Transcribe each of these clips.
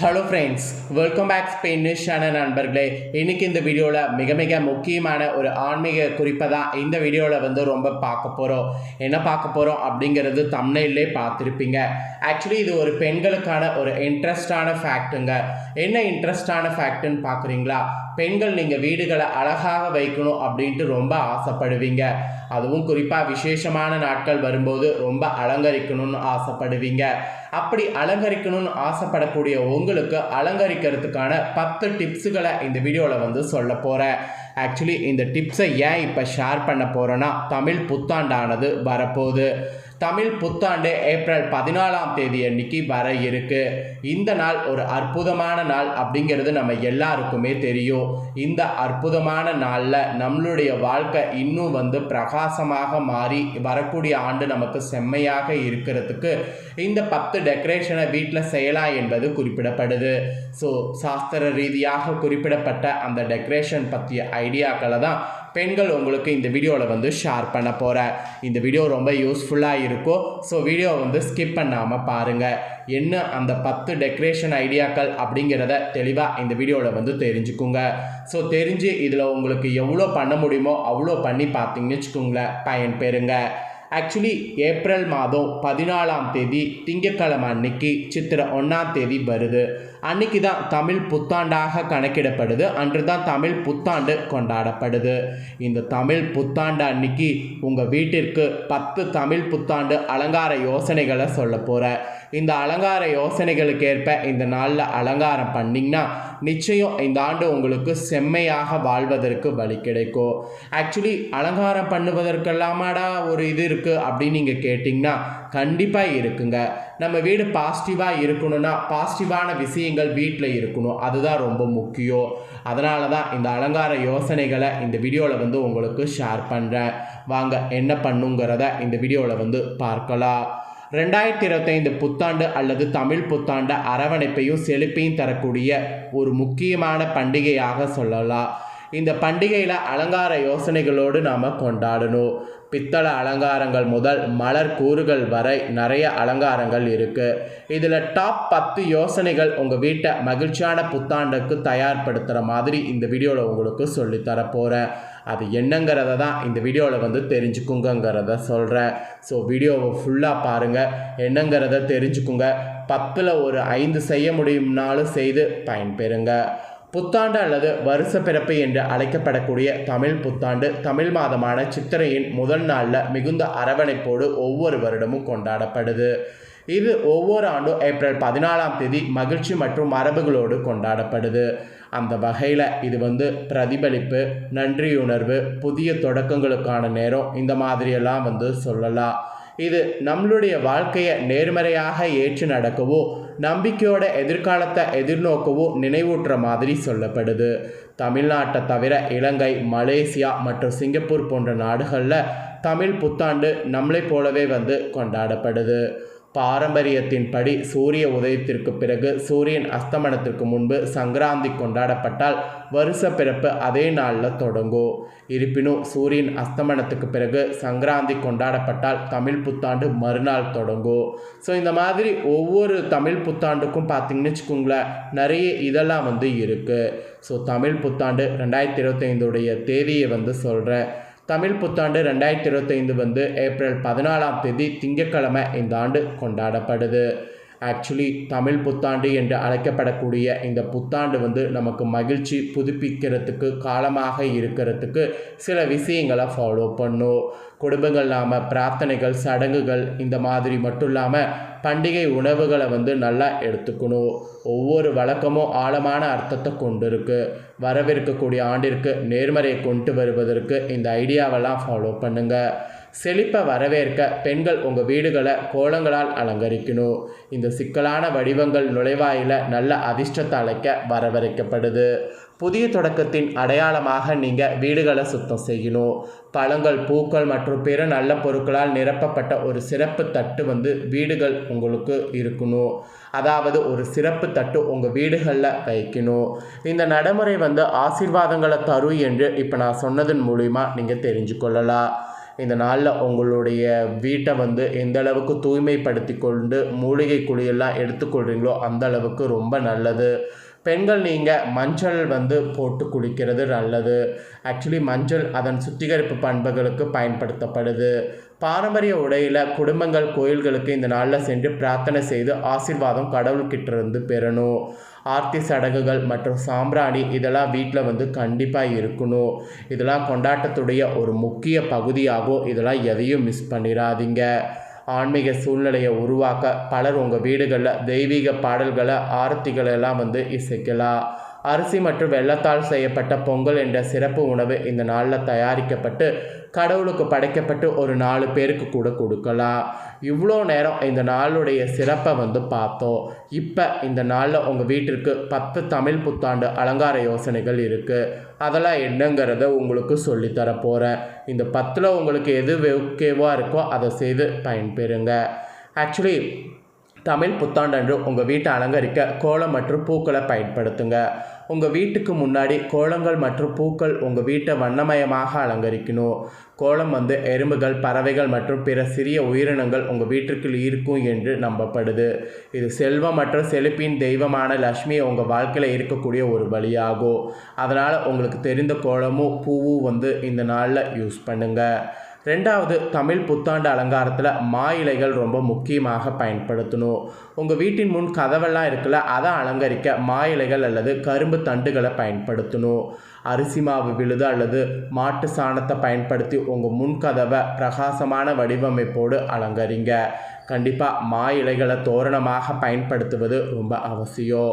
Hello friends welcome back ஸ்பெயினிஷான நண்பர்களே. இன்னைக்கு இந்த வீடியோவில் மிக மிக முக்கியமான ஒரு ஆன்மீக குறிப்பை தான் இந்த வீடியோவில் வந்து ரொம்ப பார்க்க போகிறோம் என்ன பார்க்க போகிறோம் அப்படிங்கிறது தமிழ்லே பார்த்துருப்பீங்க. ஆக்சுவலி இது ஒரு பெண்களுக்கான ஒரு இன்ட்ரெஸ்டான ஃபேக்ட்டுங்க என்ன இன்ட்ரெஸ்டான ஃபேக்ட்டுன்னு பார்க்குறீங்களா? பெண்கள் நீங்கள் வீடுகளை அழகாக வைக்கணும் அப்படின்ட்டு ரொம்ப ஆசைப்படுவீங்க. அதுவும் குறிப்பாக விசேஷமான நாட்கள் வரும்போது ரொம்ப அலங்கரிக்கணும்னு ஆசைப்படுவீங்க. அப்படி அலங்கரிக்கணும்னு ஆசைப்படக்கூடிய உங்களுக்கு அலங்கரிக்கிறதுக்கான பத்து டிப்ஸுகளை இந்த வீடியோவில் வந்து சொல்ல போகிறேன் ஆக்சுவலி இந்த டிப்ஸை ஏன் இப்போ ஷேர் பண்ண போகிறேன்னா தமிழ் புத்தாண்டானது வரப்போகுது. தமிழ் புத்தாண்டு ஏப்ரல் பதினாலாம் தேதி அன்னைக்கு வர இருக்கு. இந்த நாள் ஒரு அற்புதமான நாள் அப்படிங்கிறது நம்ம எல்லாருக்குமே தெரியும். இந்த அற்புதமான நாளில் நம்மளுடைய வாழ்க்கை இன்னும் வந்து பிரகாசமாக மாறி வரக்கூடிய ஆண்டு நமக்கு செம்மையாக இருக்கிறதுக்கு இந்த பத்து டெக்கரேஷனை வீட்டில் செய்யலாம் என்பது குறிப்பிடப்படுது. ஸோ சாஸ்திர ரீதியாக குறிப்பிடப்பட்ட அந்த டெக்கரேஷன் பற்றிய ஐடியாக்களை தான் பெண்கள் உங்களுக்கு இந்த வீடியோவில் வந்து ஷேர் பண்ண போகிறேன் இந்த வீடியோ ரொம்ப யூஸ்ஃபுல்லாக இருக்கும். ஸோ வீடியோ வந்து ஸ்கிப் பண்ணாமல் பாருங்கள் என்ன அந்த பத்து டெக்கரேஷன் ஐடியாக்கள் அப்படிங்கிறத தெளிவாக இந்த வீடியோவில் வந்து தெரிஞ்சுக்குங்க. ஸோ தெரிஞ்சு இதில் உங்களுக்கு எவ்வளோ பண்ண முடியுமோ அவ்வளோ பண்ணி பார்த்தீங்கன்னு வச்சுக்கோங்களேன். பயன் பெறுங்க. ஆக்சுவலி ஏப்ரல் மாதம் பதினாலாம் தேதி திங்கட்கிழமை அன்னைக்கு சித்திரை ஒன்றாம் தேதி வருது. அன்னைக்கு தான் தமிழ் புத்தாண்டாக கணக்கிடப்படுது. அன்று தான் தமிழ் புத்தாண்டு கொண்டாடப்படுது. இந்த தமிழ் புத்தாண்டு அன்னைக்கு உங்கள் வீட்டிற்கு பத்து தமிழ் புத்தாண்டு அலங்கார யோசனைகளை சொல்ல போகிறேன் இந்த அலங்கார யோசனைகளுக்கு ஏற்ப இந்த நாளில் அலங்காரம் பண்ணிங்கன்னா நிச்சயம் இந்த ஆண்டு உங்களுக்கு செம்மையாக வாழ்வதற்கு வழி கிடைக்கும். ஆக்சுவலி அலங்காரம் பண்ணுவதற்கெல்லாமாடா ஒரு இது இருக்குது அப்படின்னு நீங்கள் கேட்டிங்கன்னா கண்டிப்பாக இருக்குங்க. நம்ம வீடு பாசிட்டிவாக இருக்கணும்னா பாசிட்டிவான விஷயங்கள் வீட்டில் இருக்கணும். அதுதான் ரொம்ப முக்கியம். அதனால தான் இந்த அலங்கார யோசனைகளை இந்த வீடியோவில் வந்து உங்களுக்கு ஷேர் பண்ணுறேன் வாங்க என்ன பண்ணுங்கிறத இந்த வீடியோவில் வந்து பார்க்கலாம். ரெண்டாயிரத்தி இருபத்தைந்து புத்தாண்டு அல்லது தமிழ் புத்தாண்டு அரவணைப்பையும் செழிப்பையும் தரக்கூடிய ஒரு முக்கியமான பண்டிகையாக சொல்லலாம். இந்த பண்டிகையில் அலங்கார யோசனைகளோடு நாம் கொண்டாடணும். பித்தளை அலங்காரங்கள் முதல் மலர் கூறுகள் வரை நிறைய அலங்காரங்கள் இருக்குது இதில் டாப் பத்து யோசனைகள் உங்கள் வீட்டை மகிழ்ச்சியான புத்தாண்டுக்கு தயார்படுத்துகிற மாதிரி இந்த வீடியோவில் உங்களுக்கு சொல்லித்தர போகிறேன் அது என்னங்கிறத தான் இந்த வீடியோவில் வந்து தெரிஞ்சுக்குங்கிறத சொல்கிறேன் ஸோ வீடியோவை ஃபுல்லாக பாருங்கள் என்னங்கிறத தெரிஞ்சுக்குங்க. பத்தில் ஒரு ஐந்து செய்ய முடியும்னாலும் செய்து பயன்பெறுங்க. புத்தாண்டு அல்லது வருஷ பிறப்பு என்று அழைக்கப்படக்கூடிய தமிழ் புத்தாண்டு தமிழ் மாதமான சித்திரையின் முதல் நாளில் மிகுந்த அரவணைப்போடு ஒவ்வொரு வருடமும் கொண்டாடப்படுது. இது ஒவ்வொரு ஆண்டும் ஏப்ரல் பதினாலாம் தேதி மகிழ்ச்சி மற்றும் மரபுகளோடு கொண்டாடப்படுது. அந்த வகையில் இது வந்து பிரதிபலிப்பு நன்றியுணர்வு புதிய தொடக்கங்களுக்கான நேரம் இந்த மாதிரியெல்லாம் வந்து சொல்லலாம். இது நம்மளுடைய வாழ்க்கையை நேர்மறையாக ஏற்று நடக்கவோ நம்பிக்கையோட எதிர்காலத்தை எதிர்நோக்கவோ நினைவூட்டுற மாதிரி சொல்லப்படுது. தமிழ்நாட்டை தவிர இலங்கை மலேசியா மற்றும் சிங்கப்பூர் போன்ற நாடுகளில் தமிழ் புத்தாண்டு நம்மளை போலவே வந்து கொண்டாடப்படுது. பாரம்பரியத்தின்படி சூரிய உதயத்திற்கு பிறகு சூரியன் அஸ்தமனத்திற்கு முன்பு சங்கராந்தி கொண்டாடப்பட்டால் வருஷ பிறப்பு அதே நாளில் தொடங்கும். இருப்பினும் சூரியன் அஸ்தமனத்துக்கு பிறகு சங்கராந்தி கொண்டாடப்பட்டால் தமிழ் புத்தாண்டு மறுநாள் தொடங்கும். ஸோ இந்த மாதிரி ஒவ்வொரு தமிழ் புத்தாண்டுக்கும் பார்த்தீங்கன்னு வச்சுக்கோங்களேன் நிறைய இதெல்லாம் வந்து இருக்குது ஸோ தமிழ் புத்தாண்டு ரெண்டாயிரத்தி இருபத்தைந்துடைய தேதியை வந்து சொல்கிறேன் தமிழ் புத்தாண்டு ரெண்டாயிரத்தி இருபத்தைந்து வந்து ஏப்ரல் பதினாலாம் தேதி திங்கட்கிழமை இந்த ஆண்டு கொண்டாடப்படுது. ஆக்சுவலி தமிழ் புத்தாண்டு என்று அழைக்கப்படக்கூடிய இந்த புத்தாண்டு வந்து நமக்கு மகிழ்ச்சி புதுப்பிக்கிறதுக்கு காலமாக இருக்கிறதுக்கு சில விஷயங்களை ஃபாலோ பண்ணும் குடும்பங்கள் நாம் பிரார்த்தனைகள் சடங்குகள் இந்த மாதிரி மட்டும் இல்லாமல் பண்டிகை உணவுகளை வந்து நல்லா எடுத்துக்கணும் ஒவ்வொரு வழக்கமும் ஆழமான அர்த்தத்தை கொண்டு இருக்கு வரவிருக்கக்கூடிய ஆண்டிற்கு நேர்மறையை கொண்டு வருவதற்கு இந்த ஐடியாவெல்லாம் ஃபாலோ பண்ணுங்கள் செழிப்பை வரவேற்க பெண்கள் உங்கள் வீடுகளை கோலங்களால் அலங்கரிக்கணும். இந்த சிக்கலான வடிவங்கள் நுழைவாயில நல்ல அதிர்ஷ்டத்தை அழைக்க வரவழைக்கப்படுது புதிய தொடக்கத்தின் அடையாளமாக நீங்கள் வீடுகளை சுத்தம் செய்யணும். பழங்கள் பூக்கள் மற்றும் பிற நல்ல பொருட்களால் நிரப்பப்பட்ட ஒரு சிறப்பு தட்டு வந்து வீடுகள் உங்களுக்கு இருக்கணும். அதாவது ஒரு சிறப்பு தட்டு உங்கள் வீடுகளில் வைக்கணும். இந்த நடைமுறை வந்து ஆசீர்வாதங்களை தரும் என்று இப்போ நான் சொன்னதன் மூலிமா நீங்கள் தெரிஞ்சு கொள்ளலாம் இந்த நாளில் உங்களுடைய வீட்டை வந்து எந்த அளவுக்கு தூய்மைப்படுத்தி கொண்டு மூலிகை குழியெல்லாம் எடுத்துக்கொள்கிறீங்களோ அந்த அளவுக்கு ரொம்ப நல்லது. பெண்கள் நீங்கள் மஞ்சள் வந்து போட்டு குளிக்கிறது நல்லது. ஆக்சுவலி மஞ்சள் அதன் சுத்திகரிப்பு பண்புகளுக்கு பயன்படுத்தப்படுது. பாரம்பரிய உடையில் குடும்பங்கள் கோயில்களுக்கு இந்த நாளில் சென்று பிரார்த்தனை செய்து ஆசிர்வாதம் கடவுள்கிட்ட இருந்து பெறணும். ஆர்த்தி சடங்குகள் மற்றும் சாம்பிராணி இதெல்லாம் வீட்டில் வந்து கண்டிப்பாக இருக்கணும். இதெல்லாம் கொண்டாட்டத்துடைய ஒரு முக்கிய பகுதியாகும். இதெல்லாம் எதையும் மிஸ் பண்ணிடாதீங்க. ஆன்மீக சூழ்நிலையை உருவாக்க பலர் உங்கள் வீடுகளில் தெய்வீக பாடல்களை ஆர்த்திகளை எல்லாம் வந்து இசைக்கலாம். அரிசி மற்றும் வெள்ளத்தால் செய்யப்பட்ட பொங்கல் என்ற சிறப்பு உணவு இந்த நாளில் தயாரிக்கப்பட்டு கடவுளுக்கு படைக்கப்பட்டு ஒரு நாலு பேருக்கு கூட கொடுக்கலாம். இவ்வளோ நேரம் இந்த நாளுடைய சிறப்பை வந்து பார்த்தோம். இப்போ இந்த நாளில் உங்கள் வீட்டிற்கு பத்து தமிழ் புத்தாண்டு அலங்கார யோசனைகள் இருக்குது அதெல்லாம் என்னங்கிறத உங்களுக்கு சொல்லித்தர போகிறேன் இந்த பத்தில் உங்களுக்கு எது ஓகேவாக இருக்கோ அதை செய்து பயன்பெறுங்க. ஆக்சுவலி தமிழ் புத்தாண்டன்று உங்கள் வீட்டை அலங்கரிக்க கோலம் மற்றும் பூக்களை பயன்படுத்துங்க. உங்கள் வீட்டுக்கு முன்னாடி கோலங்கள் மற்றும் பூக்கள் உங்கள் வீட்டை வண்ணமயமாக அலங்கரிக்கணும். கோலம் வந்து எறும்புகள் பறவைகள் மற்றும் பிற சிறிய உயிரினங்கள் உங்கள் வீட்டிற்குள் இருக்கும் என்று நம்பப்படுது. இது செல்வம் மற்றும் செழிப்பின் தெய்வமான லக்ஷ்மி உங்கள் வாழ்க்கையில் இருக்கக்கூடிய ஒரு வழியாகும். அதனால் உங்களுக்கு தெரிந்த கோலமும் பூவும் வந்து இந்த நாளில் யூஸ் பண்ணுங்கள் ரெண்டாவது தமிழ் புத்தாண்டு அலங்காரத்தில் மா இலைகள் ரொம்ப முக்கியமாக பயன்படுத்தணும். உங்கள் வீட்டின் முன் கதவெல்லாம் இருக்குல்ல அதை அலங்கரிக்க மா இலைகள் அல்லது கரும்பு தண்டுகளை பயன்படுத்தணும். அரிசி மாவு விழுது அல்லது மாட்டு சாணத்தை பயன்படுத்தி உங்கள் முன் கதவை பிரகாசமான வடிவமைப்போடு அலங்கரிங்க. கண்டிப்பாக மா இலைகளை தோரணமாக பயன்படுத்துவது ரொம்ப அவசியம்.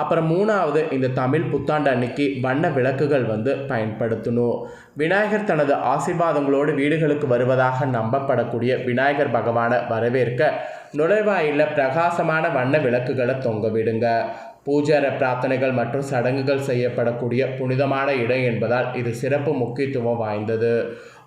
அப்புறம் மூணாவது இந்த தமிழ் புத்தாண்டு அன்னைக்கு வண்ண விளக்குகள் வந்து பயன்படுத்தணும். விநாயகர் தனது ஆசீர்வாதங்களோடு வீடுகளுக்கு வருவதாக நம்பப்படக்கூடிய விநாயகர் பகவானை வரவேற்க நுழைவாயிலில் பிரகாசமான வண்ண விளக்குகளை தொங்க விடுங்க. பூஜார பிரார்த்தனைகள் மற்றும் சடங்குகள் செய்யப்படக்கூடிய புனிதமான இடம் என்பதால் இது சிறப்பு முக்கியத்துவம் வாய்ந்தது.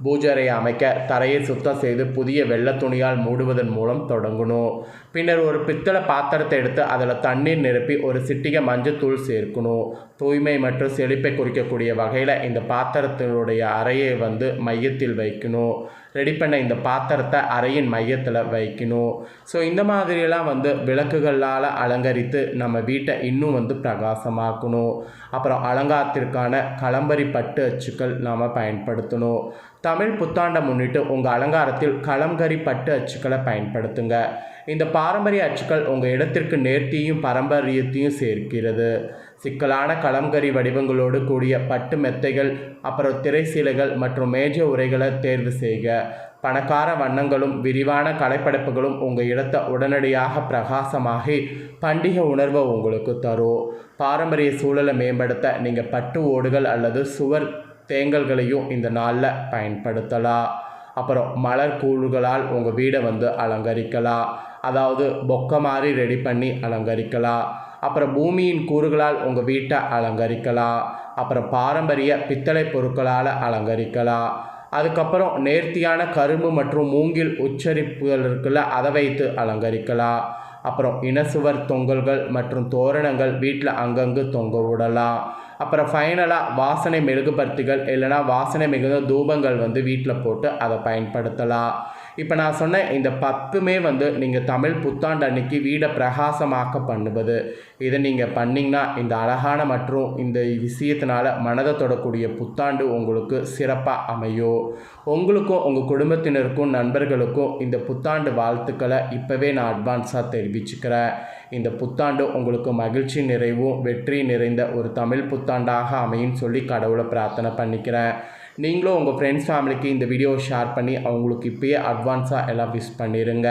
பூஜரை அமைக்க தரையை சுத்தம் செய்து புதிய வெள்ளை துணியால் மூடுவதன் மூலம் தொடங்கணும். பின்னர் ஒரு பித்தளை பாத்திரத்தை எடுத்து அதில் தண்ணீர் நிரப்பி ஒரு சிட்டிகை மஞ்சத்தூள் சேர்க்கணும். தூய்மை மற்றும் செழிப்பை குறிக்கக்கூடிய வகையில் இந்த பாத்திரத்தினுடைய அறையை வந்து மையத்தில் வைக்கணும். ரெடி பண்ண இந்த பாத்திரத்தை அறையின் மையத்தில் வைக்கணும். ஸோ இந்த மாதிரியெல்லாம் வந்து விளக்குகளால் அலங்கரித்து நம்ம வீட்டை இன்னும் வந்து பிரகாசமாக்கணும். அப்புறம் அலங்காரத்திற்கான களம்பரி பட்டு அச்சுக்கள் நாம் பயன்படுத்தணும். தமிழ் புத்தாண்டை முன்னிட்டு உங்கள் அலங்காரத்தில் களம்கரி பட்டு அச்சுக்களை பயன்படுத்துங்க. இந்த பாரம்பரிய அச்சுக்கள் உங்கள் இடத்திற்கு நேர்த்தியும் பாரம்பரியத்தையும் சேர்க்கிறது. சிக்கலான கலம்கரி வடிவங்களோடு கூடிய பட்டு மெத்தைகள் அப்புறம் திரைசீலைகள் மற்றும் மேஜ உரைகளை தேர்வு செய்க. பணக்கார வண்ணங்களும் விரிவான கலைப்படைப்புகளும் உங்கள் இடத்தை உடனடியாக பிரகாசமாகி பண்டிகை உணர்வை உங்களுக்கு தரும். பாரம்பரிய சூழலை மேம்படுத்த நீங்கள் பட்டு ஓடுகள் அல்லது சுவர் தேங்கல்களையும் இந்த நாளில் பயன்படுத்தலாம். அப்புறம் மலர் கூழுகளால் உங்கள் வீடை வந்து அலங்கரிக்கலாம். அதாவது பொக்க மாதிரி ரெடி பண்ணி அலங்கரிக்கலாம். அப்புறம் பூமியின் கூறுகளால் உங்கள் வீட்டை அலங்கரிக்கலாம். அப்புறம் பாரம்பரிய பித்தளை பொருட்களால் அலங்கரிக்கலாம். அதுக்கப்புறம் நேர்த்தியான கரும்பு மற்றும் மூங்கில் உச்சரிப்புகள் இருக்குல்ல அதை வைத்து அலங்கரிக்கலாம். அப்புறம் இனசுவர் தொங்கல்கள் மற்றும் தோரணங்கள் வீட்டில் அங்கங்கு தொங்க விடலாம். அப்புறம் ஃபைனலாக வாசனை மெழுகுபர்த்திகள் இல்லைனா வாசனை மிகுந்த தூபங்கள் வந்து வீட்டில் போட்டு அதை பயன்படுத்தலாம். இப்போ நான் சொன்ன இந்த பத்துமே வந்து நீங்கள் தமிழ் புத்தாண்டு அன்னைக்கு வீடை பிரகாசமாக்க பண்ணுவது. இதை நீங்கள் பண்ணிங்கன்னா இந்த அழகான மற்றும் இந்த விஷயத்தினால மனதை தொடக்கூடிய புத்தாண்டு உங்களுக்கு சிறப்பாக அமையும். உங்களுக்கும் உங்கள் குடும்பத்தினருக்கும் நண்பர்களுக்கும் இந்த புத்தாண்டு வாழ்த்துக்களை இப்போவே நான் அட்வான்ஸாக தெரிவிச்சுக்கிறேன். இந்த புத்தாண்டு உங்களுக்கு மகிழ்ச்சி நிறைவும் வெற்றி நிறைந்த ஒரு தமிழ் புத்தாண்டாக அமையும் சொல்லி கடவுளை பிரார்த்தனை பண்ணிக்கிறேன். நீங்களும் உங்கள் ஃப்ரெண்ட்ஸ் ஃபேமிலிக்கு இந்த வீடியோ ஷேர் பண்ணி அவங்களுக்கு இப்போயே அட்வான்ஸாக எல்லாம் விஷ் பண்ணிடுங்க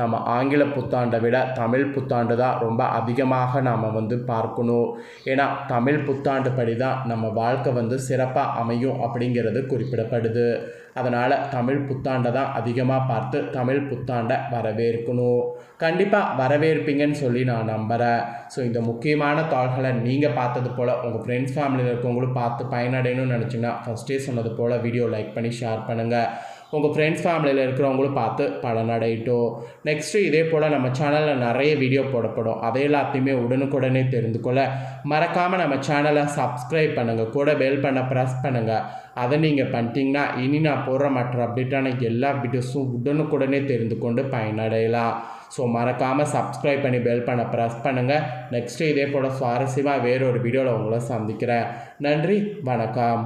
நம்ம ஆங்கில புத்தாண்டை விட தமிழ் புத்தாண்டு தான் ரொம்ப அதிகமாக நாம் வந்து பார்க்கணும். ஏன்னா தமிழ் புத்தாண்டு படி தான் நம்ம வாழ்க்கை வந்து சிறப்பாக அமையும் அப்படிங்கிறது குறிப்பிடப்படுது. அதனால் தமிழ் புத்தாண்டை தான் அதிகமாக பார்த்து தமிழ் புத்தாண்டை வரவேற்கணும். கண்டிப்பாக வரவேற்பீங்கன்னு சொல்லி நான் நம்புகிறேன் ஸோ இந்த முக்கியமான தாள்களை நீங்கள் பார்த்தது போல் உங்கள் ஃப்ரெண்ட்ஸ் ஃபேமிலியில் இருக்கவங்களும் பார்த்து பயனடையணும்னு நினச்சிங்கன்னா ஃபஸ்ட்டே சொன்னது போல் வீடியோ லைக் பண்ணி ஷேர் பண்ணுங்கள் உங்கள் ஃப்ரெண்ட்ஸ் ஃபேமிலியில் இருக்கிறவங்களும் பார்த்து பலனடையட்டும் நெக்ஸ்ட்டு இதே போல் நம்ம சேனலில் நிறைய வீடியோ போடப்படும். அதை எல்லாத்தையுமே உடனுக்குடனே தெரிந்து கொள்ள. மறக்காமல் நம்ம சேனலை சப்ஸ்கிரைப் பண்ணுங்கள் கூட பெல் பண்ண ப்ரெஸ் பண்ணுங்கள் அதை நீங்கள் பண்ணிட்டீங்கன்னா இனி நான் போடுற மற்ற அப்டேட்டான எல்லா வீடியோஸும் உடனுக்குடனே தெரிந்து கொண்டு பயனடையலாம். ஸோ மறக்காமல் சப்ஸ்கிரைப் பண்ணி பெல் பண்ண ப்ரெஸ் பண்ணுங்கள் நெக்ஸ்ட்டு இதே போல் சுவாரஸ்யமாக வேறொரு வீடியோவில் உங்களை சந்திக்கிறேன். நன்றி வணக்கம்.